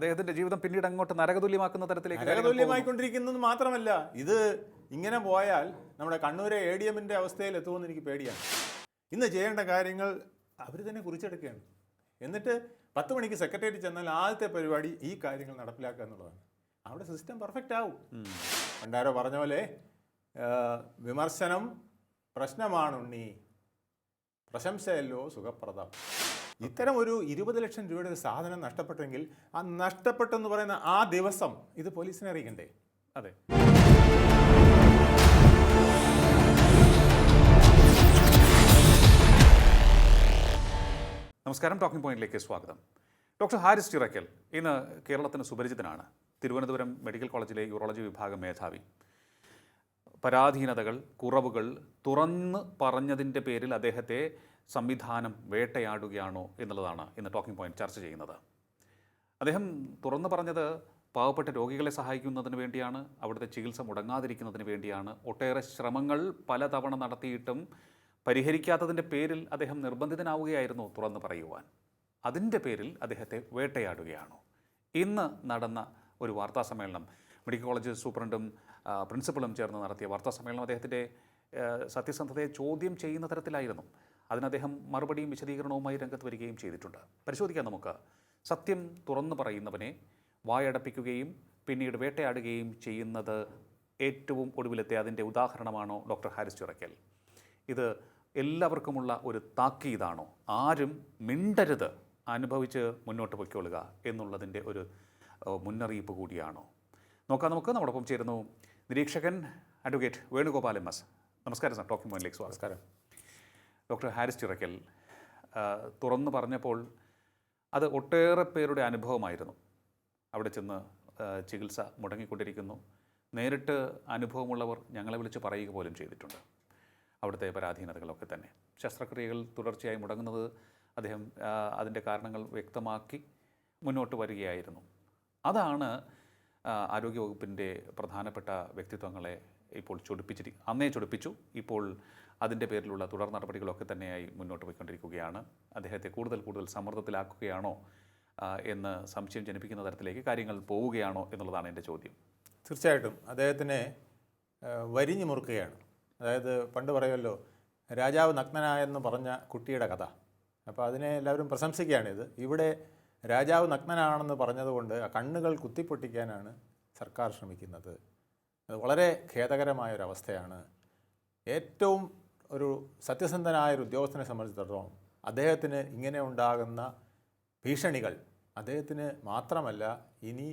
അദ്ദേഹത്തിന്റെ ജീവിതം പിന്നീട് അങ്ങോട്ട് നരകതുല്യമാക്കുന്ന തരത്തിലേക്ക് നരകതുല്യമായിക്കൊണ്ടിരിക്കുന്നത് മാത്രമല്ല ഇത് ഇങ്ങനെ പോയാൽ നമ്മുടെ കണ്ണൂരെ എ ഡി എമ്മിന്റെ അവസ്ഥയിൽ എത്തുമെന്ന് എനിക്ക് പേടിയാണ്. ഇന്ന് ചെയ്യേണ്ട കാര്യങ്ങൾ അവർ തന്നെ കുറിച്ചെടുക്കുകയാണ്. എന്നിട്ട് പത്ത് മണിക്ക് സെക്രട്ടേറിയറ്റ് ചെന്നാൽ ആദ്യത്തെ പരിപാടി ഈ കാര്യങ്ങൾ നടപ്പിലാക്കുക എന്നുള്ളതാണ്. അവിടെ സിസ്റ്റം പെർഫെക്റ്റ് ആവും. പണ്ടാരോ പറഞ്ഞ പോലെ വിമർശനം പ്രശ്നമാണുണ്ണി പ്രശംസയല്ലോ സുഖപ്രദം. ഇത്തരം ഒരു ഇരുപത് ലക്ഷം രൂപയുടെ ഒരു സാധനം നഷ്ടപ്പെട്ടെങ്കിൽ ആ നഷ്ടപ്പെട്ടെന്ന് പറയുന്ന ആ ദിവസം ഇത് പോലീസിനെ അറിയിക്കണ്ടേ? അതെ. നമസ്കാരം. ടോക്കിംഗ് പോയിന്റിലേക്ക് സ്വാഗതം. ഡോക്ടർ ഹാരിസ് ചിറക്കൽ ഇന്ന് കേരളത്തിന് സുപരിചിതനാണ്. തിരുവനന്തപുരം മെഡിക്കൽ കോളേജിലെ യൂറോളജി വിഭാഗം മേധാവി. പരാധീനതകൾ കുറവുകൾ തുറന്ന് പറഞ്ഞതിന്റെ പേരിൽ അദ്ദേഹത്തെ സംവിധാനം വേട്ടയാടുകയാണോ എന്നുള്ളതാണ് ഇന്ന് ടോക്കിംഗ് പോയിന്റ് ചർച്ച ചെയ്യുന്നത്. അദ്ദേഹം തുറന്നു പറഞ്ഞത് പാവപ്പെട്ട രോഗികളെ സഹായിക്കുന്നതിന് വേണ്ടിയാണ് അവിടുത്തെ ചികിത്സ മുടങ്ങാതിരിക്കുന്നതിന് വേണ്ടിയാണ്. ഒട്ടേറെ ശ്രമങ്ങൾ പലതവണ നടത്തിയിട്ടും പരിഹരിക്കാത്തതിന്റെ പേരിൽ അദ്ദേഹം നിർബന്ധിതനാവുകയായിരുന്നു തുറന്നു പറയുവാൻ. അതിന്റെ പേരിൽ അദ്ദേഹത്തെ വേട്ടയാടുകയാണോ? ഇന്ന് നടന്ന ഒരു വാർത്താ സമ്മേളനം മെഡിക്കൽ കോളേജ് സൂപ്രണ്ടും പ്രിൻസിപ്പളും ചേർന്ന് നടത്തിയ വാർത്താ സമ്മേളനം അദ്ദേഹത്തിന്റെ സത്യസന്ധതയെ ചോദ്യം ചെയ്യുന്ന തരത്തിലായിരുന്നു. അതിന് അദ്ദേഹം മറുപടിയും വിശദീകരണവുമായി രംഗത്ത് വരികയും ചെയ്തിട്ടുണ്ട്. പരിശോധിക്കാം നമുക്ക്. സത്യം തുറന്നു പറയുന്നവനെ വായടപ്പിക്കുകയും പിന്നീട് വേട്ടയാടുകയും ചെയ്യുന്നത് ഏറ്റവും ഒടുവിലത്തെ അതിന്റെ ഉദാഹരണമാണോ ഡോക്ടർ ഹാരിസ് ചിറക്കൽ ഇത് എല്ലാവർക്കുമുള്ള ഒരു താക്കീതാണോ? ആരും മിണ്ടരുത് അനുഭവിച്ച് മുന്നോട്ട് പൊയ്ക്കൊള്ളുക എന്നുള്ളതിന്റെ ഒരു മുന്നറിയിപ്പ് കൂടിയാണോ? നോക്കാം നമുക്ക്. നമ്മോടൊപ്പം ചേരുന്നു നിരീക്ഷകൻ അഡ്വക്കേറ്റ് വേണുഗോപാൽ എം എസ് നമസ്കാരം സാർ. ടോക്കിംഗ് പോയിന്റിലേക്ക് സ്വാഗതം. നമസ്കാരം. ഡോക്ടർ ഹാരിസ് ചിറക്കൽ തുറന്നു പറഞ്ഞപ്പോൾ അത് ഒട്ടേറെ പേരുടെ അനുഭവമായിരുന്നു. അവിടെ ചെന്ന് ചികിത്സ മുടങ്ങിക്കൊണ്ടിരിക്കുന്നു. നേരിട്ട് അനുഭവമുള്ളവർ ഞങ്ങളെ വിളിച്ച് പറയുക പോലും ചെയ്തിട്ടുണ്ട്. അവിടുത്തെ പരാധീനതകളൊക്കെ തന്നെ. ശസ്ത്രക്രിയകൾ തുടർച്ചയായി മുടങ്ങുന്നത് അദ്ദേഹം അതിന്റെ കാരണങ്ങൾ വ്യക്തമാക്കി മുന്നോട്ട് വരികയായിരുന്നു. അതാണ് ആരോഗ്യവകുപ്പിന്റെ പ്രധാനപ്പെട്ട വ്യക്തിത്വങ്ങളെ ഇപ്പോൾ ചൊടിപ്പിച്ചിരി അന്നേ ചൊടിപ്പിച്ചു. ഇപ്പോൾ അതിന്റെ പേരിലുള്ള തുടർ നടപടികളൊക്കെ തന്നെയായി മുന്നോട്ട് പോയിക്കൊണ്ടിരിക്കുകയാണ്. അദ്ദേഹത്തെ കൂടുതൽ കൂടുതൽ സമ്മർദ്ദത്തിലാക്കുകയാണോ എന്ന് സംശയം ജനിപ്പിക്കുന്ന തരത്തിലേക്ക് കാര്യങ്ങൾ പോവുകയാണോ എന്നുള്ളതാണ് എന്റെ ചോദ്യം. തീർച്ചയായിട്ടും. അദ്ദേഹത്തിനെ വരിഞ്ഞു മുറുക്കുകയാണ്. അതായത് പണ്ട് പറയുമല്ലോ രാജാവ് നഗ്നനായെന്ന് പറഞ്ഞ കുട്ടിയുടെ കഥ. അപ്പോൾ അതിനെ എല്ലാവരും പ്രശംസിക്കുകയാണിത്. ഇവിടെ രാജാവ് നഗ്നനാണെന്ന് പറഞ്ഞതുകൊണ്ട് കണ്ണുകൾ കുത്തിപ്പൊട്ടിക്കാനാണ് സർക്കാർ ശ്രമിക്കുന്നത്. അത് വളരെ ഖേദകരമായ ഒരു അവസ്ഥയാണ് ഏറ്റവും ഒരു സത്യസന്ധനായ ഒരു ഉദ്യോഗസ്ഥനെ സംബന്ധിച്ചിടത്തോളം അദ്ദേഹത്തിന് ഇങ്ങനെ ഉണ്ടാകുന്ന ഭീഷണികൾ അദ്ദേഹത്തിന് മാത്രമല്ല ഇനി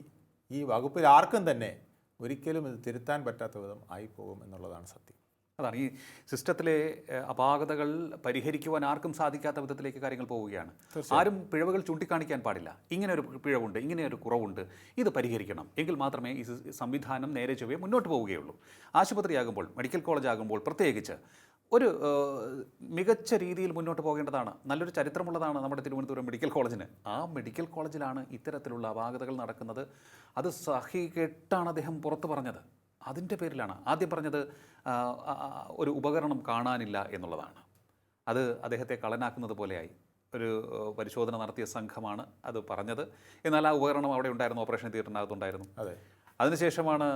ഈ വകുപ്പിൽ ആർക്കും തന്നെ ഒരിക്കലും ഇത് തിരുത്താൻ പറ്റാത്ത വിധം ആയിപ്പോകും എന്നുള്ളതാണ് സത്യം. അതാണ്. ഈ സിസ്റ്റത്തിലെ അപാകതകൾ പരിഹരിക്കുവാൻ ആർക്കും സാധിക്കാത്ത വിധത്തിലേക്ക് കാര്യങ്ങൾ പോവുകയാണ്. ആരും പിഴവുകൾ ചൂണ്ടിക്കാണിക്കാൻ പാടില്ല. ഇങ്ങനെ ഒരു പിഴവുണ്ട് ഇങ്ങനെ ഒരു കുറവുണ്ട് ഇത് പരിഹരിക്കണം. എങ്കിൽ മാത്രമേ ഈ സംവിധാനം നേരെ ചൊവ്വേ മുന്നോട്ട് പോവുകയുള്ളൂ. ആശുപത്രിയാകുമ്പോൾ മെഡിക്കൽ കോളേജ് ആകുമ്പോൾ പ്രത്യേകിച്ച് ഒരു മികച്ച രീതിയിൽ മുന്നോട്ട് പോകേണ്ടതാണ്. നല്ലൊരു ചരിത്രമുള്ളതാണ് നമ്മുടെ തിരുവനന്തപുരം മെഡിക്കൽ കോളേജിന്. ആ മെഡിക്കൽ കോളേജിലാണ് ഇത്തരത്തിലുള്ള അപാകതകൾ നടക്കുന്നത്. അത് സഹികെട്ടാണ് അദ്ദേഹം പുറത്തു പറഞ്ഞത്. അതിന്റെ പേരിലാണ്. ആദ്യം പറഞ്ഞത് ഒരു ഉപകരണം കാണാനില്ല എന്നുള്ളതാണ്. അത് അദ്ദേഹത്തെ കളനാക്കുന്നത് പോലെയായി. ഒരു പരിശോധന നടത്തിയ സംഘമാണ് അത് പറഞ്ഞത്. എന്നാൽ ആ ഉപകരണം അവിടെ ഉണ്ടായിരുന്നു ഓപ്പറേഷൻ തിയേറ്ററിനകത്തുണ്ടായിരുന്നു. അതെ. അതിനുശേഷമാണ്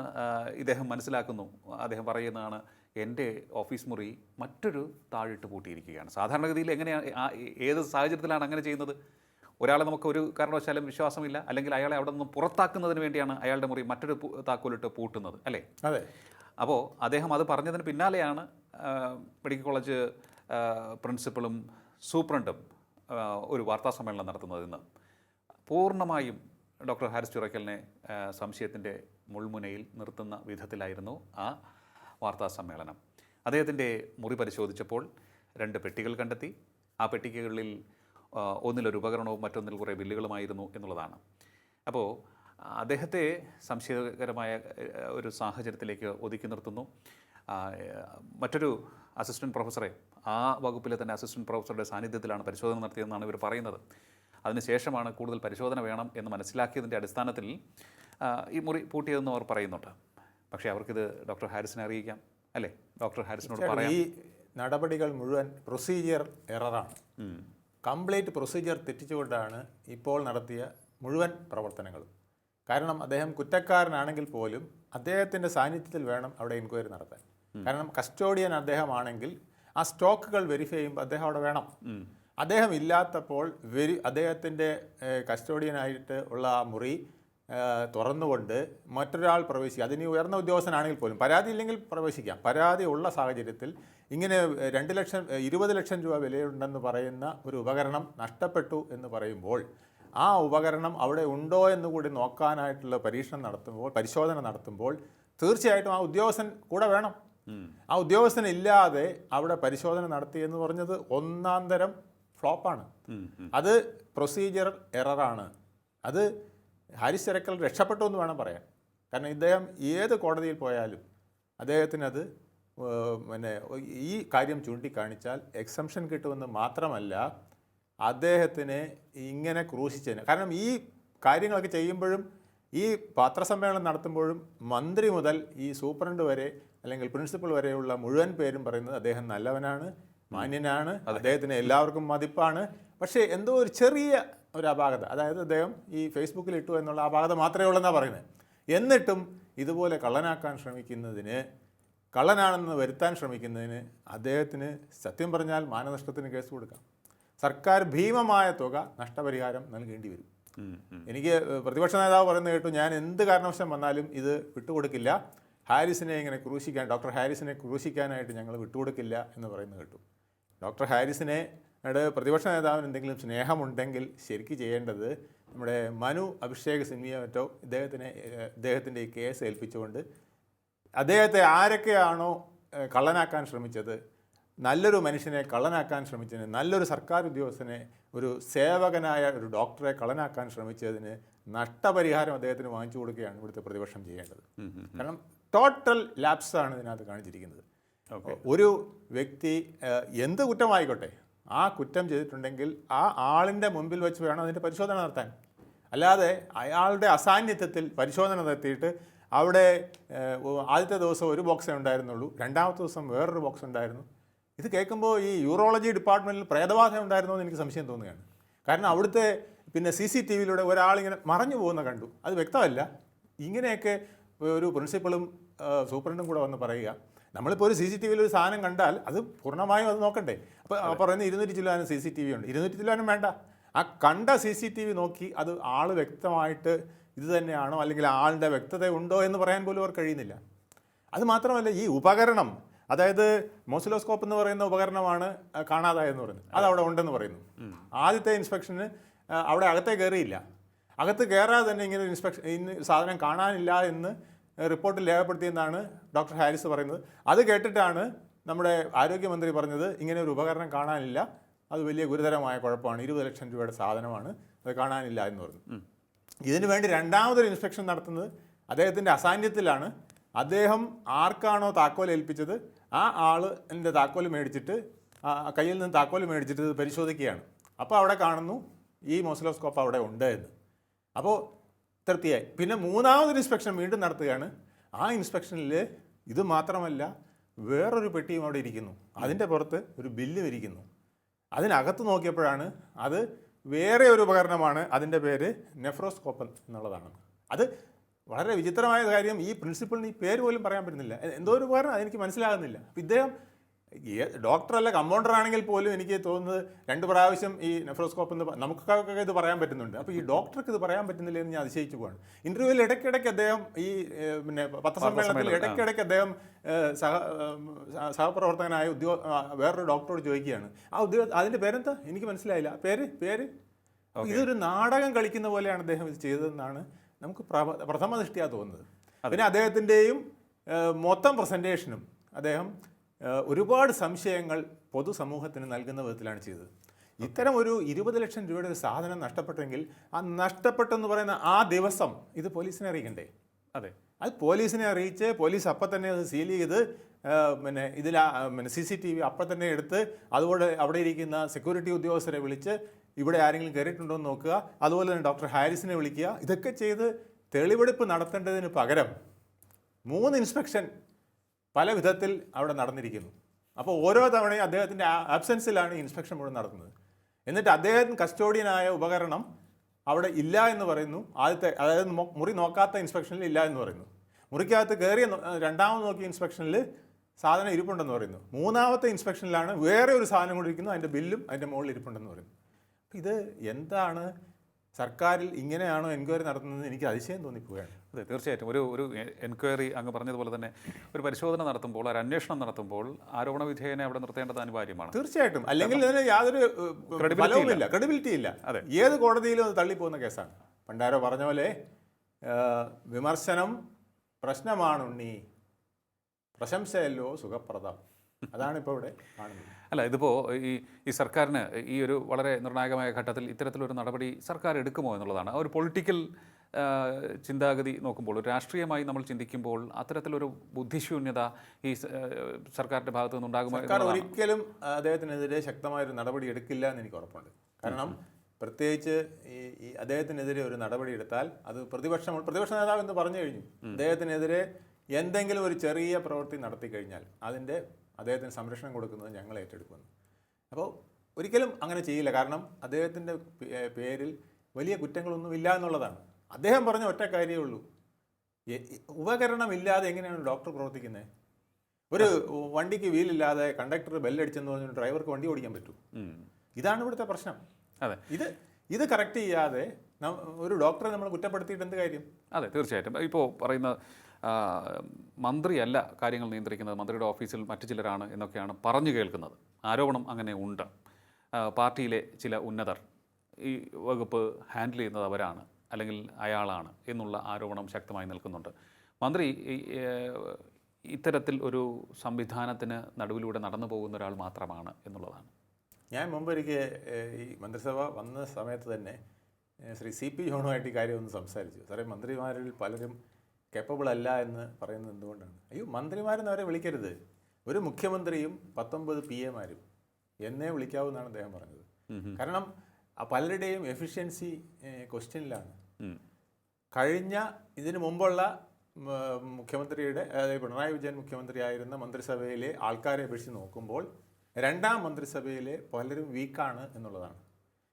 ഇദ്ദേഹം മനസ്സിലാക്കുന്നു. അദ്ദേഹം പറയുന്നതാണ് എന്റെ ഓഫീസ് മുറി മറ്റൊരു താഴിട്ട് പൂട്ടിയിരിക്കുകയാണ്. സാധാരണഗതിയിൽ എങ്ങനെയാണ് ഏത് സാഹചര്യത്തിലാണ് അങ്ങനെ ചെയ്യുന്നത്? ഒരാളെ നമുക്ക് ഒരു കാരണവശാലും വിശ്വാസമില്ല. അല്ലെങ്കിൽ അയാളെ അവിടെ നിന്ന് പുറത്താക്കുന്നതിന് വേണ്ടിയാണ് അയാളുടെ മുറി മറ്റൊരു താക്കോലിട്ട് പൂട്ടുന്നത് അല്ലേ? അതെ. അപ്പോൾ അദ്ദേഹം അത് പറഞ്ഞതിന് പിന്നാലെയാണ് മെഡിക്കൽ കോളേജ് പ്രിൻസിപ്പളും സൂപ്രണ്ടും ഒരു വാർത്താ സമ്മേളനം നടത്തുന്നത് ഇന്ന്. പൂർണമായും ഡോക്ടർ ഹാരിസ് ചുറക്കലിനെ സംശയത്തിന്റെ മുൾമുനയിൽ നിർത്തുന്ന വിധത്തിലായിരുന്നു ആ വാർത്താ സമ്മേളനം. അദ്ദേഹത്തിന്റെ മുറി പരിശോധിച്ചപ്പോൾ രണ്ട് പെട്ടികൾ കണ്ടെത്തി. ആ പെട്ടികകളിൽ ആ, ഒന്നിലൊരു ഉപകരണവും മറ്റൊന്നിൽ കുറേ ബില്ലുകളുമായിരുന്നു എന്നുള്ളതാണ്. അപ്പോൾ അദ്ദേഹത്തെ സംശയകരമായ ഒരു സാഹചര്യത്തിലേക്ക് ഒതുക്കി നിർത്തുന്നു. മറ്റൊരു അസിസ്റ്റന്റ് പ്രൊഫസറെ ആ വകുപ്പിലെ തന്നെ അസിസ്റ്റന്റ് പ്രൊഫസറുടെ സാന്നിധ്യത്തിലാണ് പരിശോധന നടത്തിയതെന്നാണ് ഇവർ പറയുന്നത്. അതിനുശേഷമാണ് കൂടുതൽ പരിശോധന വേണം എന്ന് മനസ്സിലാക്കിയതിന്റെ അടിസ്ഥാനത്തിൽ ഈ മുറി പൂട്ടിയതെന്ന് അവർ പറയുന്നുണ്ട്. പക്ഷേ അവർക്കിത് ഡോക്ടർ ഹാരിസിനെ അറിയിക്കാം. അല്ലേ? ഡോക്ടർ ഹാരിസിനോട് പറയാം. ഈ നടപടികൾ മുഴുവൻ പ്രൊസീജിയർ എററാണ്. കംപ്ലീറ്റ് പ്രൊസീജിയർ തെറ്റിച്ചുകൊണ്ടാണ് ഇപ്പോൾ നടത്തിയ മുഴുവൻ പ്രവർത്തനങ്ങളും. കാരണം അദ്ദേഹം കുറ്റക്കാരനാണെങ്കിൽ പോലും അദ്ദേഹത്തിന്റെ സാന്നിധ്യത്തിൽ വേണം അവിടെ എൻക്വയറി നടത്താൻ. കാരണം കസ്റ്റോഡിയൻ അദ്ദേഹമാണെങ്കിൽ ആ സ്റ്റോക്കുകൾ വെരിഫൈ ചെയ്യുമ്പോൾ അദ്ദേഹം അവിടെ വേണം. അദ്ദേഹം ഇല്ലാത്തപ്പോൾ വെരി അദ്ദേഹത്തിന്റെ കസ്റ്റോഡിയനായിട്ട് ഉള്ള ആ മുറി തുറന്നുകൊണ്ട് മറ്റൊരാൾ പ്രവേശിക്കുക. അതിന് ഉയർന്ന ഉദ്യോഗസ്ഥനാണെങ്കിൽ പോലും പരാതി ഇല്ലെങ്കിൽ പ്രവേശിക്കാം. പരാതി ഉള്ള സാഹചര്യത്തിൽ ഇങ്ങനെ രണ്ട് ലക്ഷം ഇരുപത് ലക്ഷം രൂപ വിലയുണ്ടെന്ന് പറയുന്ന ഒരു ഉപകരണം നഷ്ടപ്പെട്ടു എന്ന് പറയുമ്പോൾ ആ ഉപകരണം അവിടെ ഉണ്ടോ എന്ന് കൂടി നോക്കാനായിട്ടുള്ള പരീക്ഷണം നടത്തുമ്പോൾ പരിശോധന നടത്തുമ്പോൾ തീർച്ചയായിട്ടും ആ ഉദ്യോഗസ്ഥൻ കൂടെ വേണം. ആ ഉദ്യോഗസ്ഥൻ ഇല്ലാതെ അവിടെ പരിശോധന നടത്തി എന്ന് പറഞ്ഞത് ഒന്നാം തരം ഫ്ലോപ്പാണ്. അത് പ്രൊസീജിയർ എററാണ്. അത് ഹാരിസ് ചെറക്കൽ രക്ഷപ്പെട്ടു എന്ന് വേണം പറയാൻ. കാരണം ഇദ്ദേഹം ഏത് കോടതിയിൽ പോയാലും അദ്ദേഹത്തിനത് പിന്നെ ഈ കാര്യം ചൂണ്ടിക്കാണിച്ചാൽ എക്സംഷൻ കിട്ടുമെന്ന് മാത്രമല്ല അദ്ദേഹത്തിനെ ഇങ്ങനെ ക്രൂശിച്ചതിന്. കാരണം ഈ കാര്യങ്ങളൊക്കെ ചെയ്യുമ്പോഴും ഈ പത്രസമ്മേളനം നടത്തുമ്പോഴും മന്ത്രി മുതൽ ഈ സൂപ്രണ്ട് വരെ അല്ലെങ്കിൽ പ്രിൻസിപ്പൽ വരെയുള്ള മുഴുവൻ പേരും പറയുന്നത് അദ്ദേഹം നല്ലവനാണ് മാന്യനാണ് അദ്ദേഹത്തിന് എല്ലാവർക്കും മതിപ്പാണ്. പക്ഷേ എന്തോ ഒരു ചെറിയ ഒരു അപാകത. അതായത് അദ്ദേഹം ഈ ഫേസ്ബുക്കിൽ ഇട്ടു എന്നുള്ള അപാകത മാത്രമേ ഉള്ളെന്നാണ് പറയുന്നത്. എന്നിട്ടും ഇതുപോലെ കള്ളനാക്കാൻ ശ്രമിക്കുന്നതിന് കള്ളനാണെന്ന് വരുത്താൻ ശ്രമിക്കുന്നതിന് അദ്ദേഹത്തിന് സത്യം പറഞ്ഞാൽ മാനനഷ്ടത്തിന് കേസ് കൊടുക്കാം. സർക്കാർ ഭീമമായ തുക നഷ്ടപരിഹാരം നൽകേണ്ടി വരും. എനിക്ക് പ്രതിപക്ഷ നേതാവ് പറയുന്നത് കേട്ടു ഞാൻ എന്ത് കാരണവശം വന്നാലും ഇത് വിട്ടുകൊടുക്കില്ല. ഹാരിസിനെ ഇങ്ങനെ ക്രൂശിക്കാൻ ഡോക്ടർ ഹാരിസിനെ ക്രൂശിക്കാനായിട്ട് ഞങ്ങൾ വിട്ടുകൊടുക്കില്ല എന്ന് പറയുന്നത് കേട്ടു. ഡോക്ടർ ഹാരിസിനെ യുടെ പ്രതിപക്ഷ നേതാവിന് എന്തെങ്കിലും സ്നേഹമുണ്ടെങ്കിൽ ശരിക്ക് ചെയ്യേണ്ടത് നമ്മുടെ മനു അഭിഷേക് സിംഗിയെ മറ്റോ ഇദ്ദേഹത്തിനെ ഇദ്ദേഹത്തിന്റെ ഈ കേസ് ഏൽപ്പിച്ചുകൊണ്ട് അദ്ദേഹത്തെ ആരൊക്കെയാണോ കള്ളനാക്കാൻ ശ്രമിച്ചത് നല്ലൊരു മനുഷ്യനെ കള്ളനാക്കാൻ ശ്രമിച്ചതിന് നല്ലൊരു സർക്കാർ ഉദ്യോഗസ്ഥനെ ഒരു സേവകനായ ഒരു ഡോക്ടറെ കള്ളനാക്കാൻ ശ്രമിച്ചതിന് നഷ്ടപരിഹാരം അദ്ദേഹത്തിന് വാങ്ങിച്ചു കൊടുക്കുകയാണ് ഇവിടുത്തെ പ്രതിപക്ഷം ചെയ്യേണ്ടത്. കാരണം ടോട്ടൽ ലാപ്സാണ് ഇതിനകത്ത് കാണിച്ചിരിക്കുന്നത്. ഒരു വ്യക്തി എന്ത് കുറ്റമായിക്കോട്ടെ ആ കുറ്റം ചെയ്തിട്ടുണ്ടെങ്കിൽ ആ ആളിന്റെ മുമ്പിൽ വെച്ച് വേണം അതിന്റെ പരിശോധന നടത്താൻ. അല്ലാതെ അയാളുടെ അസാന്നിധ്യത്തിൽ പരിശോധന നടത്തിയിട്ട് അവിടെ ആദ്യത്തെ ദിവസം ഒരു ബോക്സേ ഉണ്ടായിരുന്നുള്ളൂ. രണ്ടാമത്തെ ദിവസം വേറൊരു ബോക്സ് ഉണ്ടായിരുന്നു. ഇത് കേൾക്കുമ്പോൾ ഈ യൂറോളജി ഡിപ്പാർട്ട്മെന്റിൽ പ്രേതബാധ ഉണ്ടായിരുന്നോ എന്ന് എനിക്ക് സംശയം തോന്നുകയാണ്. കാരണം അവിടുത്തെ പിന്നെ സി സി ടി വിയിലൂടെ ഒരാളിങ്ങനെ മറഞ്ഞു പോകുന്ന കണ്ടു. അത് വ്യക്തമല്ല. ഇങ്ങനെയൊക്കെ ഒരു പ്രിൻസിപ്പളും സൂപ്രണ്ടും കൂടെ വന്ന് പറയുക. നമ്മളിപ്പോൾ ഒരു സി സി ടി വിയിൽ ഒരു സാധനം കണ്ടാൽ അത് പൂർണമായും അത് നോക്കണ്ടേ? അപ്പോൾ പറയുന്നത് ഇരുന്നൂറ്റി ചില്ലാനും സി സി ടി വി ഉണ്ട്. ഇരുന്നൂറ്റി ചില്ലാനും വേണ്ട. ആ കണ്ട സി സി ടി വി നോക്കി അത് ആൾ വ്യക്തമായിട്ട് ഇത് തന്നെയാണോ അല്ലെങ്കിൽ ആളുടെ വ്യക്തത ഉണ്ടോ എന്ന് പറയാൻ പോലും അവർ കഴിയുന്നില്ല. അത് മാത്രമല്ല ഈ ഉപകരണം അതായത് മോസിലോസ്കോപ്പ് എന്ന് പറയുന്ന ഉപകരണമാണ് കാണാതായെന്ന് പറയുന്നത്. അത് അവിടെ ഉണ്ടെന്ന് പറയുന്നു. ആദ്യത്തെ ഇൻസ്പെക്ഷന് അവിടെ അകത്തേ കയറിയില്ല. അകത്ത് കയറാതെ തന്നെ ഇങ്ങനെ ഇൻസ്പെക്ഷൻ ഇന്ന് സാധനം കാണാനില്ല എന്ന് റിപ്പോർട്ടിൽ രേഖപ്പെടുത്തിയെന്നാണ് ഡോക്ടർ ഹാരിസ് പറയുന്നത്. അത് കേട്ടിട്ടാണ് നമ്മുടെ ആരോഗ്യമന്ത്രി പറഞ്ഞത് ഇങ്ങനെ ഒരു ഉപകരണം കാണാനില്ല. അത് വലിയ ഗുരുതരമായ കുഴപ്പമാണ്. ഇരുപത് ലക്ഷം രൂപയുടെ സാധനമാണ്. അത് കാണാനില്ല എന്ന് പറഞ്ഞു. ഇതിനു വേണ്ടി രണ്ടാമതൊരു ഇൻസ്പെക്ഷൻ നടത്തുന്നത് അദ്ദേഹത്തിന്റെ അസാന്നിധ്യത്തിലാണ്. അദ്ദേഹം ആർക്കാണോ താക്കോൽ ഏൽപ്പിച്ചത് ആ ആൾ എന്റെ താക്കോൽ മേടിച്ചിട്ട് ആ കയ്യിൽ നിന്ന് താക്കോൽ മേടിച്ചിട്ട് ഇത് പരിശോധിക്കുകയാണ്. അപ്പോൾ അവിടെ കാണുന്നു ഈ മോസിലോസ്കോപ്പ് അവിടെ ഉണ്ട് എന്ന്. അപ്പോൾ തൃപ്തിയായി. പിന്നെ മൂന്നാമതൊരു ഇൻസ്പെക്ഷൻ വീണ്ടും നടത്തുകയാണ്. ആ ഇൻസ്പെക്ഷനിൽ ഇത് മാത്രമല്ല വേറൊരു പെട്ടിയും അവിടെ ഇരിക്കുന്നു. അതിന്റെ പുറത്ത് ഒരു ബില്ലും ഇരിക്കുന്നു. അതിനകത്ത് നോക്കിയപ്പോഴാണ് അത് വേറെ ഒരു ഉപകരണമാണ്. അതിന്റെ പേര് നെഫ്രോസ്കോപ്പൻ എന്നുള്ളതാണ്. അത് വളരെ വിചിത്രമായ കാര്യം. ഈ പ്രിൻസിപ്പളിന് ഈ പേര് പോലും പറയാൻ പറ്റുന്നില്ല. എന്തോ ഒരു ഉപകരണം അതെനിക്ക് മനസ്സിലാകുന്നില്ല. അപ്പം ഇദ്ദേഹം ഡോക്ടറല്ല കമ്പൗണ്ടർ ആണെങ്കിൽ പോലും എനിക്ക് തോന്നുന്നത് രണ്ട് പ്രാവശ്യം ഈ നെഫ്രോസ്കോപ്പ് എന്ന് നമുക്കൊക്കെ ഇത് പറയാൻ പറ്റുന്നുണ്ട്. അപ്പോൾ ഈ ഡോക്ടർക്ക് ഇത് പറയാൻ പറ്റുന്നില്ല എന്ന് ഞാൻ അതിശയിച്ചു പോവാണ്. ഇന്റർവ്യൂവിൽ ഇടയ്ക്കിടയ്ക്ക് അദ്ദേഹം ഈ പിന്നെ പത്രസമ്മേളനത്തിൽ പത്രസമ്മേളനം, ഇടയ്ക്കിടയ്ക്ക് അദ്ദേഹം സഹ സഹപ്രവർത്തകനായ ഉദ്യോഗ വേറൊരു ഡോക്ടറോട് ചോദിക്കുകയാണ്. ആ ഉദ്യോഗ അതിന്റെ പേരെന്താ? എനിക്ക് മനസ്സിലായില്ല. പേര്? പേര്? ഇതൊരു നാടകം കളിക്കുന്ന പോലെയാണ് അദ്ദേഹം ഇത് ചെയ്തതെന്നാണ് നമുക്ക് പ്രഥമ ദൃഷ്ടിയാണ് തോന്നുന്നത്. പിന്നെ അദ്ദേഹത്തിന്റെയും മൊത്തം പ്രസന്റേഷനും അദ്ദേഹം ഒരുപാട് സംശയങ്ങൾ പൊതുസമൂഹത്തിന് നൽകുന്ന വിധത്തിലാണ് ചെയ്തത്. ഇത്തരം ഒരു ഇരുപത് ലക്ഷം രൂപയുടെ ഒരു സാധനം നഷ്ടപ്പെട്ടെങ്കിൽ ആ നഷ്ടപ്പെട്ടെന്ന് പറയുന്ന ആ ദിവസം ഇത് പോലീസിനെ അറിയിക്കണ്ടേ? അതെ. അത് പോലീസിനെ അറിയിച്ച് പോലീസ് അപ്പം തന്നെ അത് സീൽ ചെയ്ത് പിന്നെ ഇതിൽ പിന്നെ സി സി ടി വി അപ്പം തന്നെ എടുത്ത് അതുപോലെ അവിടെ ഇരിക്കുന്ന സെക്യൂരിറ്റി ഉദ്യോഗസ്ഥരെ വിളിച്ച് ഇവിടെ ആരെങ്കിലും കയറിയിട്ടുണ്ടോ എന്ന് നോക്കുക. അതുപോലെ തന്നെ ഡോക്ടർ ഹാരിസിനെ വിളിക്കുക. ഇതൊക്കെ ചെയ്ത് തെളിവെടുപ്പ് നടത്തേണ്ടതിന് പകരം മൂന്ന് ഇൻസ്പെക്ഷൻ പല വിധത്തിൽ അവിടെ നടന്നിരിക്കുന്നു. അപ്പോൾ ഓരോ തവണയും അദ്ദേഹത്തിന്റെ ആബ്സെൻസിലാണ് ഇൻസ്പെക്ഷൻ മുഴുവൻ നടത്തുന്നത്. എന്നിട്ട് അദ്ദേഹം കസ്റ്റോഡിയനായ ഉപകരണം അവിടെ ഇല്ല എന്ന് പറയുന്നു. ആദ്യത്തെ അതായത് മുറി നോക്കാത്ത ഇൻസ്പെക്ഷനിൽ ഇല്ല എന്ന് പറയുന്നു. മുറിക്കകത്ത് കയറിയ രണ്ടാമത് നോക്കിയ ഇൻസ്പെക്ഷനിൽ സാധനം ഇരിപ്പുണ്ടെന്ന് പറയുന്നു. മൂന്നാമത്തെ ഇൻസ്പെക്ഷനിലാണ് വേറെ ഒരു സാധനം കൂടി ഇരിക്കുന്നു. അതിന്റെ ബില്ലും അതിന്റെ മുകളിൽ ഇരിപ്പുണ്ടെന്ന് പറയുന്നു. ഇത് എന്താണ് സർക്കാരിൽ ഇങ്ങനെയാണോ എൻക്വയറി നടത്തുന്നത് എനിക്ക് അതിശയം തോന്നിപ്പോവുകയാണ്. അതെ തീർച്ചയായിട്ടും. ഒരു ഒരു എൻക്വയറി അങ്ങ് പറഞ്ഞതുപോലെ തന്നെ ഒരു പരിശോധന നടത്തുമ്പോൾ ഒരു അന്വേഷണം നടത്തുമ്പോൾ ആരോപണ വിധേയനെ അവിടെ നിർത്തേണ്ടത് അനിവാര്യമാണ്. തീർച്ചയായിട്ടും. അല്ലെങ്കിൽ ഇതിന് യാതൊരു ഫലവുമില്ല. ക്രെഡിബിലിറ്റി ഇല്ല. അതെ. ഏത് കോടതിയിലും അത് തള്ളിപ്പോകുന്ന കേസാണ്. പണ്ടാരോ പറഞ്ഞ പോലെ വിമർശനം പ്രശ്നമാണുണ്ണി പ്രശംസയല്ലോ സുഖപ്രദം. അതാണ് ഇപ്പോൾ ഇവിടെ കാണുന്നത്. അല്ല ഇതിപ്പോൾ ഈ ഈ സർക്കാരിന് ഈ ഒരു വളരെ നിർണായകമായ ഘട്ടത്തിൽ ഇത്തരത്തിലൊരു നടപടി സർക്കാർ എടുക്കുമോ എന്നുള്ളതാണ്. ഒരു പൊളിറ്റിക്കൽ ചിന്താഗതി നോക്കുമ്പോൾ ഒരു രാഷ്ട്രീയമായി നമ്മൾ ചിന്തിക്കുമ്പോൾ അത്തരത്തിലൊരു ബുദ്ധിശൂന്യത ഈ സർക്കാരിന്റെ ഭാഗത്തു നിന്നുണ്ടാകുമോ സർക്കാർ. ഒരിക്കലും അദ്ദേഹത്തിനെതിരെ ശക്തമായൊരു നടപടി എടുക്കില്ല എന്ന് എനിക്ക് ഉറപ്പുണ്ട്. കാരണം പ്രത്യേകിച്ച് ഈ ഈ അദ്ദേഹത്തിനെതിരെ ഒരു നടപടി എടുത്താൽ അത് പ്രതിപക്ഷം പ്രതിപക്ഷ നേതാവ് എന്ന് പറഞ്ഞു കഴിഞ്ഞു. അദ്ദേഹത്തിനെതിരെ എന്തെങ്കിലും ഒരു ചെറിയ പ്രവൃത്തി നടത്തി കഴിഞ്ഞാൽ അതിന്റെ അദ്ദേഹത്തിന് സംരക്ഷണം കൊടുക്കുന്നത് ഞങ്ങൾ ഏറ്റെടുക്കുന്നു. അപ്പോൾ ഒരിക്കലും അങ്ങനെ ചെയ്യില്ല. കാരണം അദ്ദേഹത്തിന്റെ പേരിൽ വലിയ കുറ്റങ്ങളൊന്നും ഇല്ല എന്നുള്ളതാണ്. അദ്ദേഹം പറഞ്ഞ ഒറ്റ കാര്യമേ ഉള്ളൂ. ഉപകരണം ഉപകരണമില്ലാതെ എങ്ങനെയാണ് ഡോക്ടർ പ്രവർത്തിക്കുന്നത്? ഒരു വണ്ടിക്ക് വീലില്ലാതെ കണ്ടക്ടർ ബെല്ലടിച്ചെന്ന് പറഞ്ഞു ഡ്രൈവർക്ക് വണ്ടി ഓടിക്കാൻ പറ്റൂ? ഇതാണ് ഇവിടുത്തെ പ്രശ്നം. അതെ. ഇത് ഇത് കറക്റ്റ് ചെയ്യാതെ ഒരു ഡോക്ടറെ നമ്മൾ കുറ്റപ്പെടുത്തിയിട്ട് എന്ത് കാര്യം? അതെ തീർച്ചയായിട്ടും. ഇപ്പോൾ പറയുന്ന മന്ത്രിയല്ല കാര്യങ്ങൾ നിയന്ത്രിക്കുന്നത്. മന്ത്രിയുടെ ഓഫീസിൽ മറ്റു ചിലരാണ് എന്നൊക്കെയാണ് പറഞ്ഞു കേൾക്കുന്നത്. ആരോപണം അങ്ങനെ ഉണ്ട്. പാർട്ടിയിലെ ചില ഉന്നതർ ഈ വകുപ്പ് ഹാൻഡിൽ ചെയ്യുന്നത് അവരാണ് അല്ലെങ്കിൽ അയാളാണ് എന്നുള്ള ആരോപണം ശക്തമായി നിൽക്കുന്നുണ്ട്. മന്ത്രി ഇത്തരത്തിൽ ഒരു സംവിധാനത്തിന് നടുവിലൂടെ നടന്നു പോകുന്ന ഒരാൾ മാത്രമാണ് എന്നുള്ളതാണ്. ഞാൻ മുമ്പൊരിക്കൽ ഏഹ്, ഈ മന്ത്രിസഭ വന്ന സമയത്ത് തന്നെ ശ്രീ സി പി ജോണുമായിട്ട് ഈ കാര്യമൊന്ന് സംസാരിച്ചു. സാറേ മന്ത്രിമാരിൽ പലരും കേപ്പബിൾ അല്ല എന്ന് പറയുന്നത് എന്തുകൊണ്ടാണ്? അയ്യോ മന്ത്രിമാരെന്ന് അവരെ വിളിക്കരുത്. ഒരു മുഖ്യമന്ത്രിയും പത്തൊമ്പത് പി എമാരും എന്നേ വിളിക്കാവൂ എന്നാണ് അദ്ദേഹം പറഞ്ഞത്. കാരണം ആ പലരുടെയും എഫിഷ്യൻസി ക്വസ്റ്റ്യനിലാണ് കഴിഞ്ഞ ഇതിനു മുമ്പുള്ള മുഖ്യമന്ത്രിയുടെ അതായത് പിണറായി വിജയൻ മുഖ്യമന്ത്രിയായിരുന്ന മന്ത്രിസഭയിലെ ആൾക്കാരെ അപേക്ഷിച്ച് നോക്കുമ്പോൾ രണ്ടാം മന്ത്രിസഭയിലെ പലരും വീക്കാണ് എന്നുള്ളതാണ്.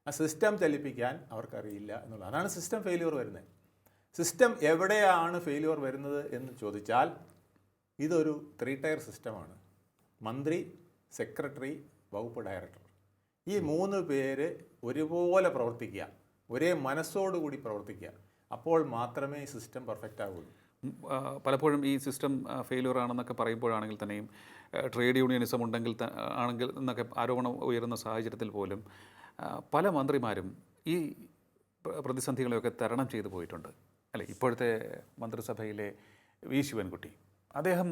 ആ സിസ്റ്റം ചലിപ്പിക്കാൻ അവർക്കറിയില്ല എന്നുള്ളതാണ്. അതാണ് സിസ്റ്റം ഫെയിലിയർ വരുന്നത്. സിസ്റ്റം എവിടെയാണ് ഫെയിലിയർ വരുന്നത് എന്ന് ചോദിച്ചാൽ ഇതൊരു ത്രീ ടയർ സിസ്റ്റമാണ്. മന്ത്രി സെക്രട്ടറി വകുപ്പ് ഡയറക്ടർ. ഈ മൂന്ന് പേര് ഒരുപോലെ പ്രവർത്തിക്കുക ഒരേ മനസ്സോടുകൂടി പ്രവർത്തിക്കുക. അപ്പോൾ മാത്രമേ ഈ സിസ്റ്റം പെർഫെക്റ്റ് ആവുള്ളൂ പലപ്പോഴും ഈ സിസ്റ്റം ഫെയിലിയർ ആണെന്നൊക്കെ പറയുമ്പോഴാണെങ്കിൽ തന്നെയും ട്രേഡ് യൂണിയനിസം ഉണ്ടെങ്കിൽ ആണെങ്കിൽ എന്നൊക്കെ ആരോപണം ഉയരുന്ന സാഹചര്യത്തിൽ പോലും പല മന്ത്രിമാരും ഈ പ്ര- പ്രതിസന്ധികളെയൊക്കെ തരണം ചെയ്തു പോയിട്ടുണ്ട്. അല്ലെ ഇപ്പോഴത്തെ മന്ത്രിസഭയിലെ വി ശിവൻകുട്ടി. അദ്ദേഹം